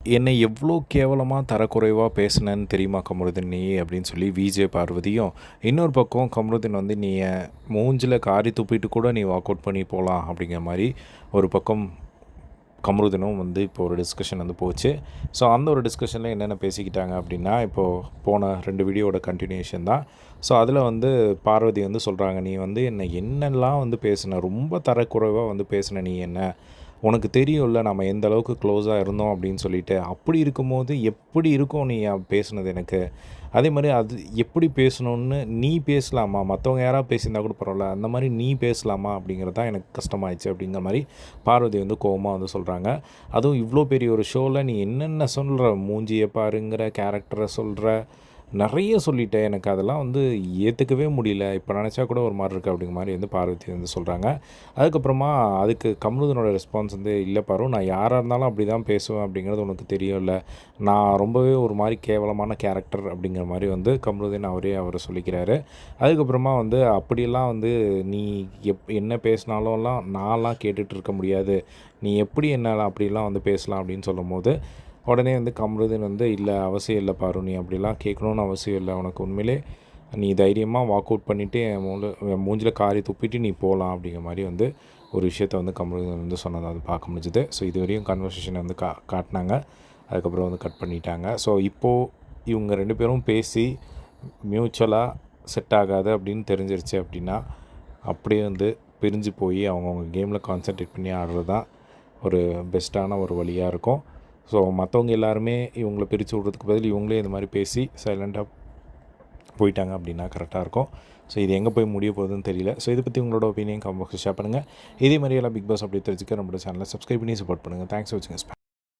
என்னை எவ்வளோ கேவலமாக தரக்குறைவாக பேசினேன்னு தெரியுமா கமருதீன் நீ அப்படின்னு சொல்லி விஜய் பார்வதியும் இன்னொரு பக்கம் கமருதீன் வந்து நீ மூஞ்சில் காரி துப்பிட்டு கூட நீ வாக் அவுட் பண்ணி போகலாம் அப்படிங்கிற மாதிரி ஒரு பக்கம் கமருதீனும் வந்து இப்போ ஒரு டிஸ்கஷன் வந்து போச்சு. ஸோ அந்த ஒரு டிஸ்கஷனில் என்னென்ன பேசிக்கிட்டாங்க அப்படின்னா இப்போது போன ரெண்டு வீடியோட கண்டினியூஷன் தான். ஸோ அதில் வந்து பார்வதி வந்து சொல்கிறாங்க நீ வந்து என்னை என்னெல்லாம் வந்து பேசின ரொம்ப தரக்குறைவாக வந்து பேசின நீ என்ன? உனக்கு தெரியும்ல நம்ம எந்த அளவுக்கு க்ளோஸாக இருந்தோம் அப்படின்னு சொல்லிட்டு. அப்படி இருக்கும்போது எப்படி இருக்கும் நீ பேசுனது எனக்கு? அதே மாதிரி அது எப்படி பேசணும்னு நீ பேசலாமா? மற்றவங்க யாராவது பேசியிருந்தா கூட பரவாயில்ல. அந்த மாதிரி நீ பேசலாமா அப்படிங்கிறது தான் எனக்கு கஷ்டமாயிடுச்சு அப்படிங்கிற மாதிரி பார்வதி வந்து கோவமாக வந்து சொல்கிறாங்க அதுவும் இவ்வளோ பெரிய ஒரு ஷோவில் நீ என்னென்ன சொல்கிற மூஞ்சியை பாருங்கிற கேரக்டரை சொல்கிற நிறைய சொல்லிட்டேன். எனக்கு அதெல்லாம் வந்து ஏற்றுக்கவே முடியல. இப்போ நினச்சா கூட ஒரு மாதிரி இருக்குது அப்படிங்கிற மாதிரி வந்து பார்வதி வந்து சொல்கிறாங்க அதுக்கப்புறமா அதுக்கு கமலுதனோட ரெஸ்பான்ஸ் வந்து இல்லை பாரு நான் யாராக இருந்தாலும் அப்படி தான் பேசுவேன் அப்படிங்கிறது உனக்கு தெரியும்ல நான் ரொம்பவே ஒரு மாதிரி கேவலமான கேரக்டர் அப்படிங்கிற மாதிரி வந்து கமலுதன் அவரே அவர் சொல்லிக்கிறாரு. அதுக்கப்புறமா வந்து அப்படியெல்லாம் வந்து நீ எப் என்ன பேசினாலும்லாம் நான்லாம் கேட்டுகிட்டு இருக்க முடியாது. நீ எப்படி என்னால் அப்படிலாம் வந்து பேசலாம்? அப்படின்னு சொல்லும் போது உடனே வந்து கமருதீன் வந்து இல்லை அவசியம் இல்லை பாரு நீ அப்படிலாம் கேட்கணுன்னு அவசியம் இல்லை உனக்கு உண்மையிலே நீ தைரியமாக வாக் அவுட் பண்ணிவிட்டு என் மூல என் மூஞ்சில் காரி துப்பிட்டு நீ போகலாம் அப்படிங்கிற மாதிரி வந்து ஒரு விஷயத்த வந்து கமருதீன் வந்து சொன்னதை வந்து பார்க்க முடிஞ்சுது. ஸோ இது வரையும் கன்வர்சேஷனை வந்து கா காட்டினாங்க. அதுக்கப்புறம் வந்து கட் பண்ணிட்டாங்க. ஸோ இப்போது இவங்க ரெண்டு பேரும் பேசி மியூச்சுவலாக செட் ஆகாது அப்படின்னு தெரிஞ்சிருச்சு அப்படின்னா அப்படியே வந்து பிரிஞ்சு போய் அவங்கவுங்க கேமில் கான்சென்ட்ரேட் பண்ணி ஆடுறது தான் ஒரு பெஸ்ட்டான ஒரு வழியாக இருக்கும். ஸோ மற்றவங்க எல்லாருமே இவங்கள பிரித்து விட்றதுக்கு பதில் இவங்களே இந்த மாதிரி பேசி சைலண்ட்டாக போயிட்டாங்க அப்படின்னா கரெக்டாக இருக்கும். ஸோ இது எங்கே போய் முடிய போகுதுன்னு தெரியல. ஸோ இதை பற்றி உங்களோட ஒப்பீனியன் காம்பாக்ஸ் ஷேர் பண்ணுங்கள் இதே மாதிரியெல்லாம் பிக் பாஸ் அப்படி தெரிஞ்சுக்க நம்மளோட சேனலை சப்ஸ்கிரைப் பண்ணி சப்போர்ட் பண்ணுங்கள் தேங்க்ஸ் வச்சுங்க